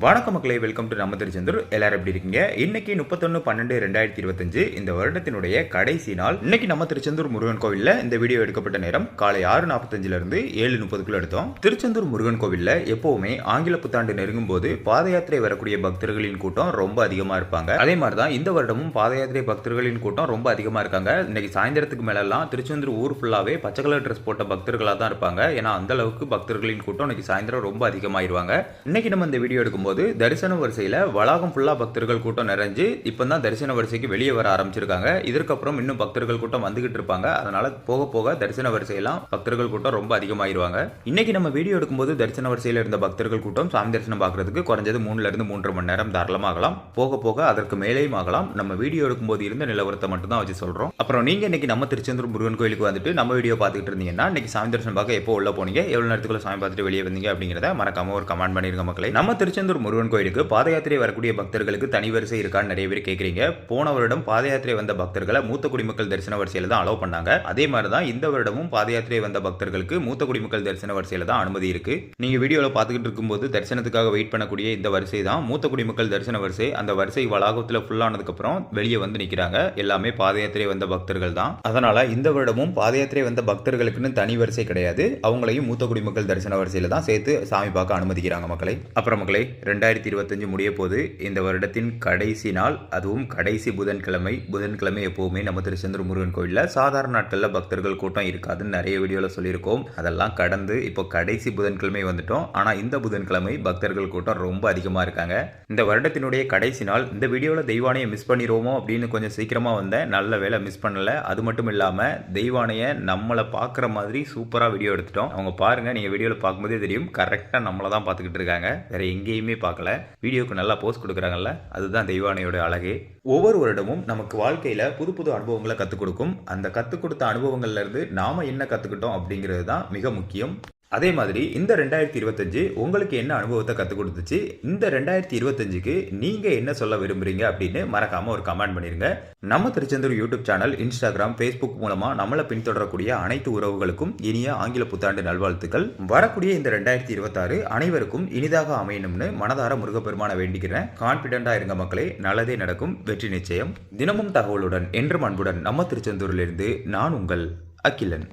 வணக்கம் மக்களே welcome to நம்ம திருச்செந்தூர். எல்லாரும் எப்படி இருக்கீங்க? இன்னைக்கு முப்பத்தொன்னு பன்னெண்டு ரெண்டாயிரத்தி இருபத்தஞ்சு இந்த வருடத்தினுடைய கடைசி நாள். இன்னைக்கு நம்ம திருச்செந்தூர் முருகன் கோவில்ல இந்த வீடியோ எடுக்கப்பட்ட நேரம் காலை ஆறு நாற்பத்தஞ்சுல இருந்து ஏழு முப்பதுக்குள்ள எடுத்தோம். திருச்செந்தூர் முருகன் கோவில்ல எப்பவுமே ஆங்கில புத்தாண்டு நெருங்கும் போது பாத யாத்திரை வரக்கூடிய பக்தர்களின் கூட்டம் ரொம்ப அதிகமா இருப்பாங்க. அதே மாதிரி தான் இந்த வருடமும் பாத யாத்திரை பக்தர்களின் கூட்டம் ரொம்ப அதிகமா இருக்காங்க. இன்னைக்கு சாயந்தரத்துக்கு மேலெல்லாம் திருச்செந்தூர் ஊர் ஃபுல்லாவே பச்சை கலர் ட்ரெஸ் போட்ட பக்தர்களா தான் இருப்பாங்க. ஏன்னா அந்த அளவுக்கு பக்தர்களின் கூட்டம் இன்னைக்கு சாயந்தரம் ரொம்ப அதிகமாயிருவாங்க. இன்னைக்கு நம்ம இந்த வீடியோ எடுக்கும் எடுக்கும்போது தரிசன வரிசையில வளாகம் ஃபுல்லா பக்தர்கள் கூட்டம் நிறைஞ்சு இப்போ தான் தரிசன வரிசைக்கு வெளியே வர ஆரம்பிச்சிருக்காங்க. இதற்கப்புறம் இன்னும் பக்தர்கள் கூட்டம் வந்துகிட்டு இருப்பாங்க. அதனால போக போக தரிசன வரிசையெல்லாம் பக்தர்கள் கூட்டம் ரொம்ப அதிகமாயிருவாங்க. இன்னைக்கு நம்ம வீடியோ எடுக்கும்போது தரிசன வரிசையில இருந்த பக்தர்கள் கூட்டம் சாமி தரிசனம் பார்க்கறதுக்கு குறைஞ்சது மூணுல இருந்து மூன்றரை மணி நேரம் தாராளமாகலாம் போக போக அதற்கு மேலேயும் ஆகலாம். நம்ம வீடியோ எடுக்கும்போது இருந்த நிலவரத்தை மட்டும் தான் வச்சு சொல்றோம். அப்புறம் நீங்க இன்னைக்கு நம்ம திருச்செந்தூர் முருகன் கோயிலுக்கு வந்துட்டு நம்ம வீடியோ பார்த்துட்டு இருந்தீங்கன்னா இன்னைக்கு சாமி தரிசனம் பார்க்க எப்போ உள்ள போனீங்க? எவ்வளவு நேரத்துக்குள்ள சாமி பார்த்துட்டு வெளியே வந்தீங்க அப்படிங்கிறத மறக்காம ஒரு கமெண்ட் பண்ணிருங்க மக்களே. நம்ம திருச்செந்தூர் முருகன் கோயிலுக்கு பாத யாத்திரை வரக்கூடிய பக்தர்களுக்கு தனி வரிசை இருக்கான்னு நிறைய பேர் கேட்குறீங்க போன வருடம் பாத யாத்திரை வந்த பக்தர்களை மூத்த குடிமக்கள் தரிசன வரிசையில தான் அலோவ் பண்ணாங்க. அதே மாதிரி தான் இந்த வருடமும் பாத யாத்திரை வந்த பக்தர்களுக்கு மூத்த குடிமக்கள் தரிசன வரிசையில தான் அனுமதி இருக்கு. நீங்க வீடியோல பார்த்துக்கிட்டு இருக்கும்போது தரிசனத்துக்காக வெயிட் பண்ணக்கூடிய இந்த வரிசை தான் மூத்த குடிமக்கள் தரிசன வரிசை. அந்த வரிசை வளாகத்தில் ஃபுல்லானதுக்கு அப்புறம் வெளியே வந்து நிக்கிறாங்க. எல்லாமே பாத யாத்திரை வந்த பக்தர்கள் தான். அதனால இந்த வருடமும் பாத யாத்திரை வந்த பக்தர்களுக்குன்னு தனி வரிசை கிடையாது. அவங்களையும் மூத்த குடிமக்கள் தரிசன வரிசையில தான் சேர்த்து சாமி பார்க்க அனுமதிக்கிறாங்க மக்களை. அப்புறம் மக்களை ரெண்டாயிரத்தி இருபத்தஞ்சு முடிய போது இந்த வருடத்தின் கடைசி நாள் அதுவும் கடைசி புதன்கிழமை. புதன்கிழமை எப்போவுமே நம்ம திருச்செந்தூர் முருகன் கோயிலில் சாதாரண நாட்களில் பக்தர்கள் கூட்டம் இருக்காதுன்னு நிறைய வீடியோவில் சொல்லியிருக்கோம். அதெல்லாம் கடந்து இப்போ கடைசி புதன்கிழமை வந்துட்டோம். ஆனால் இந்த புதன்கிழமை பக்தர்கள் கூட்டம் ரொம்ப அதிகமாக இருக்காங்க. இந்த வருடத்தினுடைய கடைசி நாள் இந்த வீடியோவில் தெய்வானையை மிஸ் பண்ணிடுவோமோ அப்படின்னு கொஞ்சம் சீக்கிரமாக வந்தேன். நல்ல வேலை மிஸ் பண்ணலை. அது மட்டும் இல்லாமல் தெய்வானையை நம்மளை பார்க்குற மாதிரி சூப்பராக வீடியோ எடுத்துட்டோம். அவங்க பாருங்கள் நீங்கள் வீடியோவில் பார்க்கும்போதே தெரியும். கரெக்டாக நம்மளை தான் பார்த்துக்கிட்டு இருக்காங்க. வேறு எங்கேயும் பார்க்கல. வீடியோக்கு நல்லா போஸ்ட் கொடுக்குறாங்கல்ல அதுதான் தெய்வானையோட அழகே. ஒவ்வொரு வருடமும் நமக்கு வாழ்க்கையில் புது புது அனுபவங்களை கற்றுக் கொடுக்கும். அந்த கற்றுக் கொடுத்த அனுபவங்கள்லேருந்து நாம் என்ன கற்றுக்கிட்டோம் அப்படிங்கிறது தான் மிக முக்கியம். அதே மாதிரி இந்த ரெண்டாயிரத்தி இருபத்தஞ்சு உங்களுக்கு என்ன அனுபவத்தை கற்றுக் கொடுத்துச்சு? இந்த ரெண்டாயிரத்தி இருபத்தஞ்சுக்கு நீங்கள் என்ன சொல்ல விரும்புறீங்க அப்படின்னு மறக்காமல் ஒரு கமெண்ட் பண்ணிருங்க. நம்ம Tiruchendur YouTube channel Instagram Facebook மூலமாக நம்மளை பின்தொடரக்கூடிய அனைத்து உறவுகளுக்கும் இனிய ஆங்கில புத்தாண்டு நல்வாழ்த்துக்கள். வரக்கூடிய இந்த ரெண்டாயிரத்தி இருபத்தாறு அனைவருக்கும் இனிதாக அமையணும்னு மனதார முருகப்பெருமான வேண்டிக்கிறேன். கான்பிடண்டா இருங்க மக்களே நல்லதே நடக்கும் வெற்றி நிச்சயம். தினமும் தகவலுடன் என்றும் அன்புடன் நம்ம திருச்செந்தூரிலிருந்து நான் உங்கள் அகிலன்.